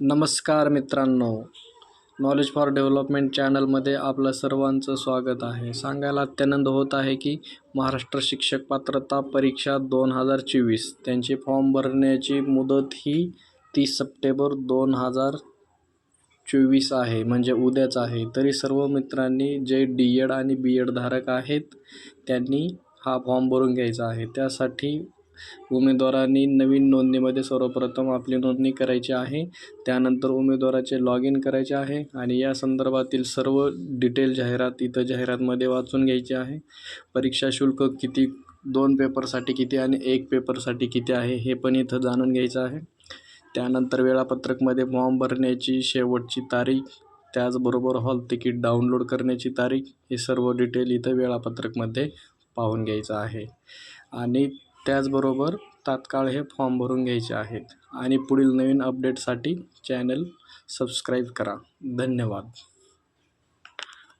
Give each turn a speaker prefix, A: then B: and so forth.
A: नमस्कार मित्रांनो. Knowledge for development चॅनलमध्ये आपलं सर्वांचं स्वागत आहे. सांगायला अत्यानंद होत आहे की महाराष्ट्र शिक्षक पात्रता परीक्षा दोन हजार चोवीस त्यांची फॉर्म भरण्याची मुदत ही तीस सप्टेंबर दोन हजार चोवीस आहे म्हणजे उद्याच आहे. तरी सर्व मित्रांनी जे डी एड आणि बी एडधारक आहेत त्यांनी हा फॉर्म भरून घ्यायचा आहे. त्यासाठी उमेदवारांनी नवीन नोंदणीमध्ये सर्वप्रथम आपली नोंदणी करायची आहे. त्यानंतर उमेदवाराचे लॉग इन करायचे आहे आणि या संदर्भातील सर्व डिटेल जाहिरात इथं जाहिरातमध्ये वाचून घ्यायची आहे. परीक्षा शुल्क किती दोन पेपरसाठी किती आणि एक पेपरसाठी किती आहे हे पण इथं जाणून घ्यायचं आहे. त्यानंतर वेळापत्रकमध्ये फॉर्म भरण्याची शेवटची तारीख त्याचबरोबर हॉल तिकीट डाउनलोड करण्याची तारीख हे सर्व डिटेल इथं वेळापत्रकमध्ये पाहून घ्यायचं आहे. आणि त्याचबरोबर तात्काळ हे फॉर्म भरून घ्यायचे आहेत. आणि पुढील नवीन अपडेटसाठी चॅनल सबस्क्राईब करा. धन्यवाद.